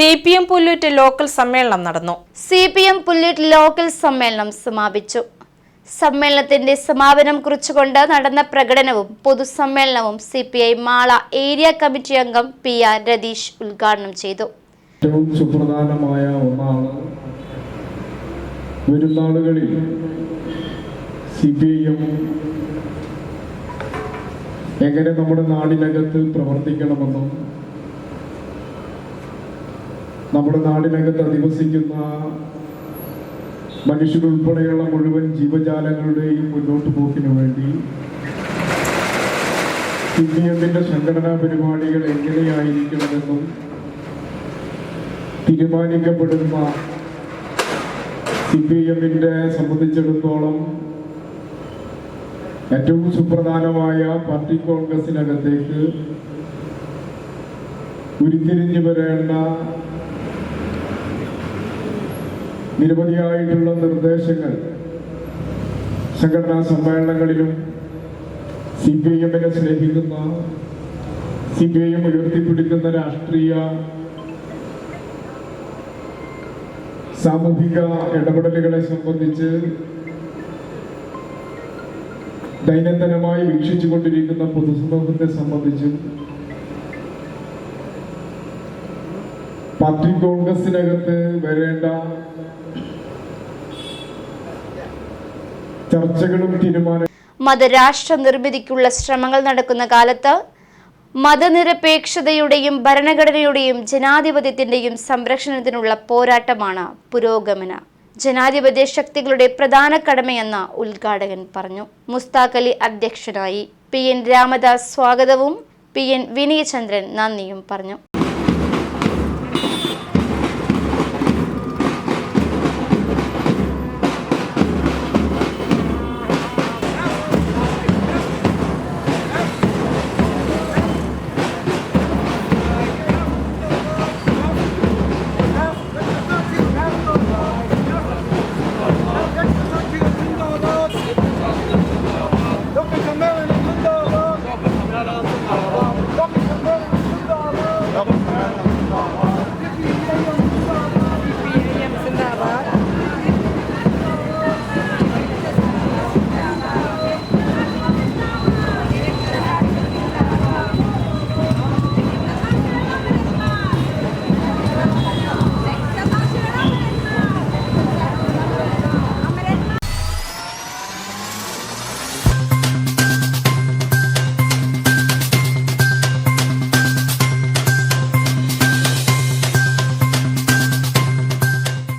C P M Pulloot local സമ്മേളനം നടന്നു. C P M Pulloot local സമ്മേളനം സമാപിച്ചു. സമ്മേളനത്തിന്റെ സമാപനം കുറിച്ചുകൊണ്ട് നടന്ന പ്രകടനവും പൊതുസമ്മേളനവും C P I Mala area committee അംഗം പി ആർ രതീഷ് ഉദ്ഘാടനം ചെയ്തു. ഏറ്റവും സുപ്രധാനമായ ഒന്നാണ് വരും നാളുകളിൽ സി പി ഐ എം എങ്ങനെ നമ്മുടെ നാടിനകത്ത് പ്രവർത്തിക്കണമെന്നും നമ്മുടെ നാടിനകത്ത് അധിവസിക്കുന്ന മനുഷ്യരുൾപ്പെടെയുള്ള മുഴുവൻ ജീവജാലങ്ങളുടെയും മുന്നോട്ട് പോക്കിനു വേണ്ടി സിപിഎമ്മിന്റെ സംഘടനാ പരിപാടികൾ എങ്ങനെയായിരിക്കണമെന്നും തീരുമാനിക്കപ്പെടുന്ന സി പി എമ്മിന്റെ സംബന്ധിച്ചിടത്തോളം ഏറ്റവും സുപ്രധാനമായ പാർട്ടി കോൺഗ്രസിനകത്തേക്ക് ഉരുത്തിരിഞ്ഞു വരേണ്ട നിരവധിയായിട്ടുള്ള നിർദ്ദേശങ്ങൾ സംഘടനാ സമ്മേളനങ്ങളിലും സി പി ഐ എമ്മിനെ സ്നേഹിക്കുന്ന സി പി ഐ എം ഉയർത്തിപ്പിടിക്കുന്ന രാഷ്ട്രീയ സാമൂഹിക ഇടപെടലുകളെ സംബന്ധിച്ച് ദൈനംദിനമായി വീക്ഷിച്ചുകൊണ്ടിരിക്കുന്ന പൊതുസമൂഹത്തെ സംബന്ധിച്ചും പാർട്ടി കോൺഗ്രസിനകത്ത് വരേണ്ട ചർച്ചകളും തീരുമാന മതരാഷ്ട്ര നിർമ്മിതിക്കുള്ള ശ്രമങ്ങൾ നടക്കുന്ന കാലത്ത് മതനിരപേക്ഷതയുടെയും ഭരണഘടനയുടെയും ജനാധിപത്യത്തിന്റെയും സംരക്ഷണത്തിനുള്ള പോരാട്ടമാണ് പുരോഗമന. ജനാധിപത്യ ശക്തികളുടെ പ്രധാന കടമയെന്ന് ഉദ്ഘാടകൻ പറഞ്ഞു. മുസ്താഖ് അലി അധ്യക്ഷനായി പി എൻ രാമദാസ് സ്വാഗതവും പി എൻ വിനയചന്ദ്രൻ നന്ദിയും പറഞ്ഞു.